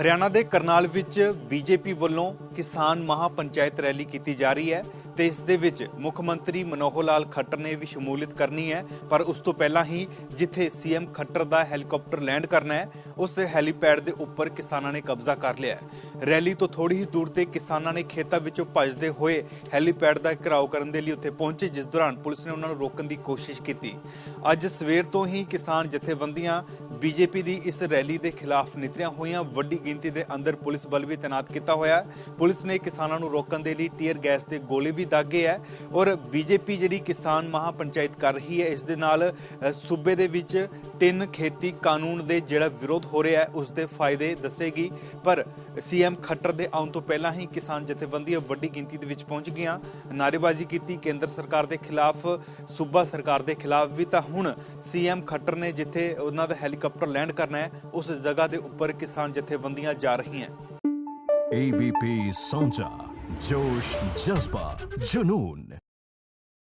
ਹਰਿਆਣਾ ਦੇ ਕਰਨਾਲ ਵਿੱਚ ਬੀਜੇਪੀ ਵੱਲੋਂ ਕਿਸਾਨ ਮਹਾ ਪੰਚਾਇਤ ਰੈਲੀ ਕੀਤੀ ਜਾ ਰਹੀ ਹੈ ਤੇ ਇਸ ਦੇ ਵਿੱਚ ਮੁੱਖ ਮੰਤਰੀ ਮਨੋਹਰ ਲਾਲ ਖੱਟਰ ਨੇ ਵੀ ਸ਼ਮੂਲੀਅਤ ਕਰਨੀ ਹੈ। ਪਰ ਉਸ ਤੋਂ ਪਹਿਲਾਂ ਹੀ ਜਿੱਥੇ ਸੀਐਮ ਖੱਟਰ ਦਾ ਹੈਲੀਕਾਪਟਰ ਲੈਂਡ ਕਰਨਾ ਹੈ, ਉਸ ਹੈਲੀਪੈਡ ਦੇ ਉੱਪਰ ਕਿਸਾਨਾਂ ਨੇ ਕਬਜ਼ਾ ਕਰ ਲਿਆ ਹੈ। ਰੈਲੀ ਤੋਂ ਥੋੜੀ ਹੀ ਦੂਰ ਤੇ ਕਿਸਾਨਾਂ ਨੇ ਖੇਤਾਂ ਵਿੱਚੋਂ ਭੱਜਦੇ ਹੋਏ ਹੈਲੀਪੈਡ ਦਾ ਘਿਰਾਓ ਕਰਨ ਦੇ ਲਈ ਉੱਥੇ ਪਹੁੰਚੇ, ਜਿਸ ਦੌਰਾਨ ਪੁਲਿਸ ਨੇ ਉਹਨਾਂ ਨੂੰ ਰੋਕਣ ਦੀ ਕੋਸ਼ਿਸ਼ ਕੀਤੀ। ਅੱਜ ਸਵੇਰ ਤੋਂ ਹੀ ਕਿਸਾਨ ਜਥੇਬੰਦੀਆਂ ਬੀਜੇਪੀ ਦੀ ਇਸ ਰੈਲੀ ਦੇ ਖਿਲਾਫ ਨਿਤਰੀਆਂ ਹੋਈਆਂ ਵੱਡੀ ਗਿਣਤੀ ਦੇ ਅੰਦਰ ਪੁਲਿਸ ਬਲ ਵੀ ਤਾਇਨਾਤ ਕੀਤਾ ਹੋਇਆ ਹੈ। ਪੁਲਿਸ ਨੇ ਕਿਸਾਨਾਂ ਨੂੰ ਰੋਕਣ ਦੇ ਲਈ ਟੀਅਰ ਗੈਸ ਦੇ ਗੋਲੇ ਵੀ ਦਾਗੇ ਹੈ ਔਰ ਬੀਜੇਪੀ ਜਿਹੜੀ ਕਿਸਾਨ ਮਹਾ ਪੰਚਾਇਤ ਕਰ ਰਹੀ ਹੈ, ਇਸ ਦੇ ਨਾਲ ਸੂਬੇ ਦੇ ਵਿੱਚ ਤਿੰਨ ਖੇਤੀ ਕਾਨੂੰਨ ਦੇ ਜਿਹੜਾ ਵਿਰੋਧ ਹੋ ਰਿਹਾ ਹੈ ਉਸ ਦੇ ਫਾਇਦੇ ਦੱਸੇਗੀ। ਪਰ ਸੀਐਮ ਖੱਟਰ ਦੇ ਆਉਣ ਤੋਂ ਪਹਿਲਾਂ ਹੀ ਕਿਸਾਨ ਜਥੇਬੰਦੀਆਂ ਵੱਡੀ ਗਿਣਤੀ ਦੇ ਵਿੱਚ ਪਹੁੰਚ ਗਈਆਂ। ਨਾਰੇਬਾਜ਼ੀ ਕੀਤੀ ਕੇਂਦਰ ਸਰਕਾਰ ਦੇ ਖਿਲਾਫ, ਸੂਬਾ ਸਰਕਾਰ ਦੇ ਖਿਲਾਫ ਵੀ। ਤਾਂ ਹੁਣ ਸੀਐਮ ਖੱਟਰ ਨੇ ਜਿੱਥੇ ਉਹਨਾਂ ਦਾ ਹੈਲੀਕਾਪਟਰ ਲੈਂਡ ਕਰਨਾ ਹੈ, ਉਸ ਜਗ੍ਹਾ ਦੇ ਉੱਪਰ ਕਿਸਾਨ ਜਥੇਬੰਦੀਆਂ ਜਾ ਰਹੀਆਂ ABP ਸੌਂਚਾ ਜੋਸ਼, ਜਜ਼ਬਾ, ਜਨੂਨ।